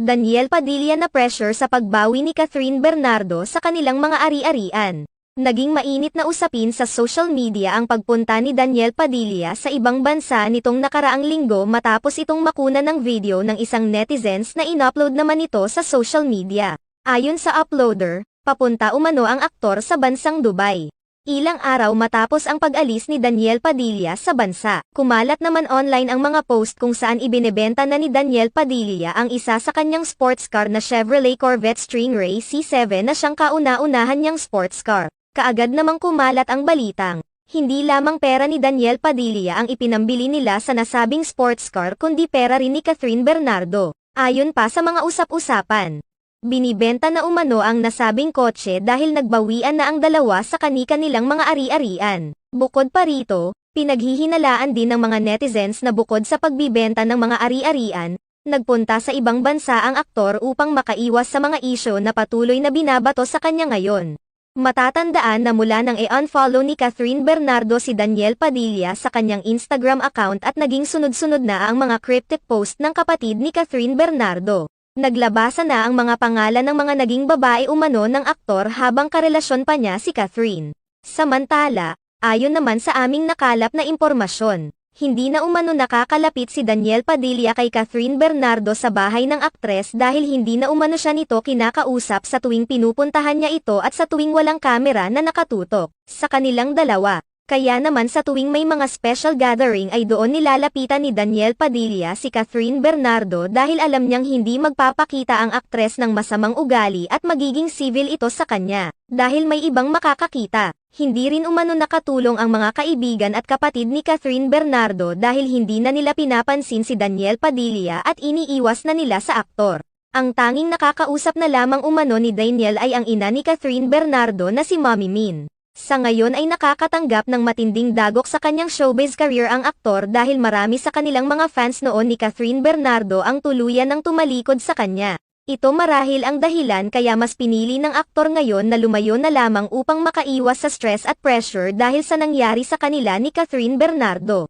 Daniel Padilla na pressure sa pagbawi ni Catherine Bernardo sa kanilang mga ari-arian. Naging mainit na usapin sa social media ang pagpunta ni Daniel Padilla sa ibang bansa nitong nakaraang linggo matapos itong makuna ng video ng isang netizens na inupload naman ito sa social media. Ayon sa uploader, papunta umano ang aktor sa bansang Dubai. Ilang araw matapos ang pag-alis ni Daniel Padilla sa bansa, kumalat naman online ang mga post kung saan ibinebenta na ni Daniel Padilla ang isa sa kanyang sports car na Chevrolet Corvette Stingray C7 na siyang kauna-unahan niyang sports car. Kaagad namang kumalat ang balitang, hindi lamang pera ni Daniel Padilla ang ipinambili nila sa nasabing sports car kundi pera rin ni Catherine Bernardo. Ayon pa sa mga usap-usapan, Binibenta na umano ang nasabing kotse dahil nagbawian na ang dalawa sa kanika nilang mga ari-arian. Bukod pa rito, pinaghihinalaan din ng mga netizens na bukod sa pagbibenta ng mga ari-arian, nagpunta sa ibang bansa ang aktor upang makaiwas sa mga isyo na patuloy na binabato sa kanya ngayon. Matatandaan na mula nang i-unfollow ni Catherine Bernardo si Daniel Padilla sa kanyang Instagram account at naging sunod-sunod na ang mga cryptic post ng kapatid ni Catherine Bernardo. Naglabasa na ang mga pangalan ng mga naging babae umano ng aktor habang karelasyon pa niya si Catherine. Samantala, ayon naman sa aming nakalap na impormasyon, hindi na umano nakakalapit si Daniel Padilla kay Catherine Bernardo sa bahay ng aktres dahil hindi na umano siya nito kinakausap sa tuwing pinupuntahan niya ito at sa tuwing walang kamera na nakatutok sa kanilang dalawa. Kaya naman sa tuwing may mga special gathering ay doon nilalapitan ni Daniel Padilla si Catherine Bernardo dahil alam niyang hindi magpapakita ang aktres ng masamang ugali at magiging civil ito sa kanya. Dahil may ibang makakakita, hindi rin umano nakatulong ang mga kaibigan at kapatid ni Catherine Bernardo dahil hindi na nila pinapansin si Daniel Padilla at iniiwas na nila sa aktor. Ang tanging nakakausap na lamang umano ni Daniel ay ang ina ni Catherine Bernardo na si Mommy Min. Sa ngayon ay nakakatanggap ng matinding dagok sa kanyang showbiz career ang aktor dahil marami sa kanilang mga fans noon ni Catherine Bernardo ang tuluyan ng tumalikod sa kanya. Ito marahil ang dahilan kaya mas pinili ng aktor ngayon na lumayo na lamang upang makaiwas sa stress at pressure dahil sa nangyari sa kanila ni Catherine Bernardo.